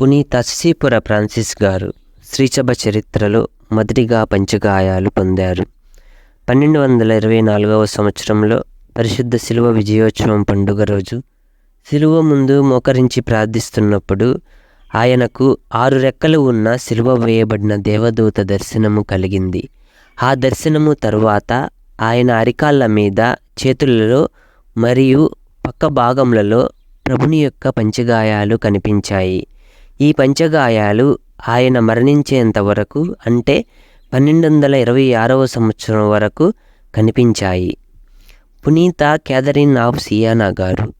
పునీత శశిపుర ఫ్రాన్సిస్ గారు శ్రీసభ చరిత్రలో మొదటిగా పంచగాయాలు పొందారు. పన్నెండు వందల ఇరవై నాలుగవ సంవత్సరంలో పరిశుద్ధ శిలువ విజయోత్సవం పండుగ రోజు శిలువ ముందు మోకరించి ప్రార్థిస్తున్నప్పుడు ఆయనకు ఆరు రెక్కలు ఉన్న శిలువ వేయబడిన దేవదూత దర్శనము కలిగింది. ఆ దర్శనము తరువాత ఆయన అరికాళ్ళ మీద చేతులలో మరియు పక్క భాగములలో ప్రభుని యొక్క పంచగాయాలు కనిపించాయి. ఈ పంచగాయాలు ఆయన మరణించేంత వరకు అంటే పన్నెండు వందల ఇరవై ఆరవ సంవత్సరం వరకు కనిపించాయి. పునీత క్యాథరిన్ ఆఫ్ సియానా గారు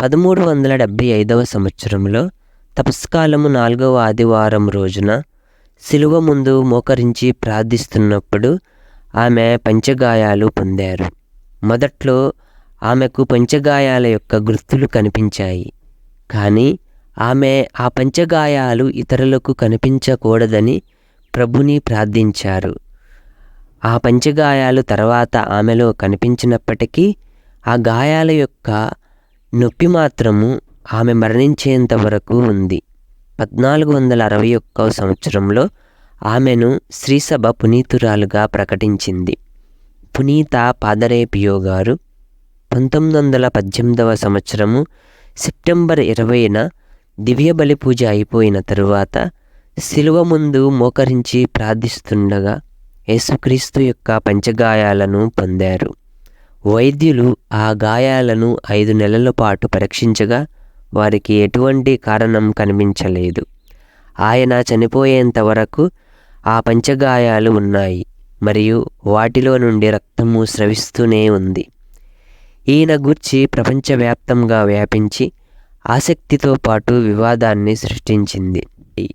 పదమూడు వందల డెబ్భై ఐదవ సంవత్సరంలో తపస్కాలము నాలుగవ ఆదివారం రోజున శిలువ ముందు మోకరించి ప్రార్థిస్తున్నప్పుడు ఆమె పంచగాయాలు పొందారు. మొదట్లో ఆమెకు పంచగాయాల యొక్క గుర్తులు కనిపించాయి. కానీ ఆమె ఆ పంచగాయాలు ఇతరులకు కనిపించకూడదని ప్రభుని ప్రార్థించారు. ఆ పంచగాయాలు తర్వాత ఆమెలో కనిపించినప్పటికీ ఆ గాయాల యొక్క నొప్పి మాత్రము ఆమె మరణించేంత వరకు ఉంది. పద్నాలుగు వందల అరవై ఒక్క సంవత్సరంలో ఆమెను శ్రీసభ పునీతురాలుగా ప్రకటించింది. పునీత పాదరేపియో గారు పంతొమ్మిది వందల పద్దెనిమిదవ సంవత్సరము సెప్టెంబర్ ఇరవైన దివ్య బలి పూజ అయిపోయిన తరువాత శిలువ ముందు మోకరించి ప్రార్థిస్తుండగా యేసుక్రీస్తు యొక్క పంచగాయాలను పొందారు. వైద్యులు ఆ గాయాలను ఐదు నెలల పాటు పరీక్షించగా వారికి ఎటువంటి కారణం కనిపించలేదు. ఆయన చనిపోయేంత వరకు ఆ పంచగాయాలు ఉన్నాయి మరియు వాటిలో నుండి రక్తము స్రవిస్తూనే ఉంది. ఈయన గూర్చి ప్రపంచవ్యాప్తంగా వ్యాపించి ఆసక్తితో పాటు వివాదాన్ని సృష్టించింది.